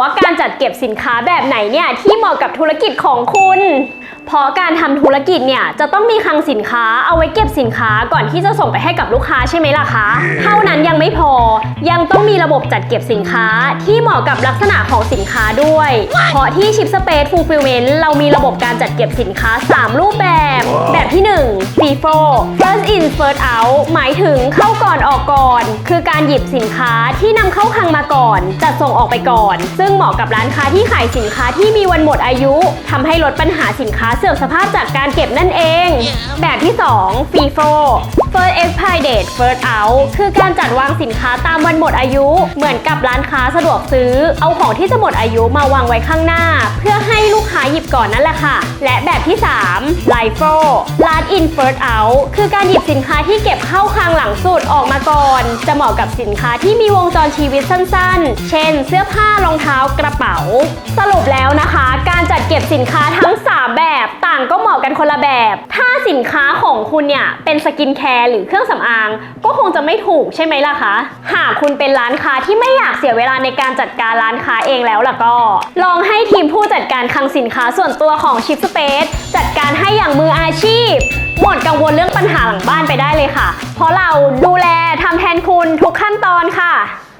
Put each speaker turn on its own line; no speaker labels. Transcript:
ว่าการจัดเก็บสินค้าแบบไหนเนี่ยที่เหมาะกับธุรกิจของคุณ เพราะการทำธุรกิจเนี่ยจะต้องมีคลังสินค้าเอาไว้เก็บสินค้าก่อนที่จะส่งไปให้กับลูกค้าใช่ไหมล่ะคะ เท่านั้นยังไม่พอ ยังต้องมีระบบจัดเก็บสินค้าที่เหมาะกับลักษณะของสินค้าด้วย เพราะที่ Chip Space Fulfillment เรามีระบบการจัดเก็บสินค้า 3 รูปแบบ แบบที่ 1 FIFO First in First out หมายถึงเข้าก่อนออกก่อน คือการหยิบสินค้าที่นำเข้าคลังมาก่อน จัดส่งออกไปก่อน ซึ่งเหมาะกับร้านค้าที่ขายสินค้าที่มีวันหมดอายุทำให้ลดปัญหาสินค้าเสื่อมสภาพจากการเก็บนั่นเอง แบบที่ 2 FIFO First Expire Date First Out คือการจัดวางสินค้าตามวันหมดอายุ เหมือนกับร้านค้าสะดวกซื้อ เอาของที่จะหมดอายุมาวางไว้ข้างหน้า เพื่อให้ลูกค้าหยิบก่อนนั่นแหละค่ะ และแบบที่ 3 LIFO Last in First Out คือการหยิบสินค้าที่เก็บเข้าคลังหลังสุดออกมาก่อน จะเหมาะกับสินค้าที่มีวงจรชีวิตสั้นๆ เช่น เสื้อผ้ารองเท้ากระเป๋า สรุปแล้วนะคะ การจัดเก็บสินค้าทั้ง 3 แบบต่างก็เหมาะกันคนละแบบ ถ้าสินค้าของคุณเนี่ยเป็นสกินแคร์หรือเครื่องสำอาง ก็คงจะไม่ถูกใช่ไหมล่ะคะ หากคุณเป็นร้านค้าที่ไม่อยากเสียเวลาในการจัดการร้านค้าเองแล้วล่ะก็ ลองให้ทีมผู้จัดการคลังสินค้าส่วนตัวของชิปสเปซจัดการให้อย่างมืออาชีพหมดกังวลเรื่องปัญหาหลังบ้านไปได้เลยค่ะ เพราะเราดูแลทำแทนคุณทุกขั้นตอนค่ะ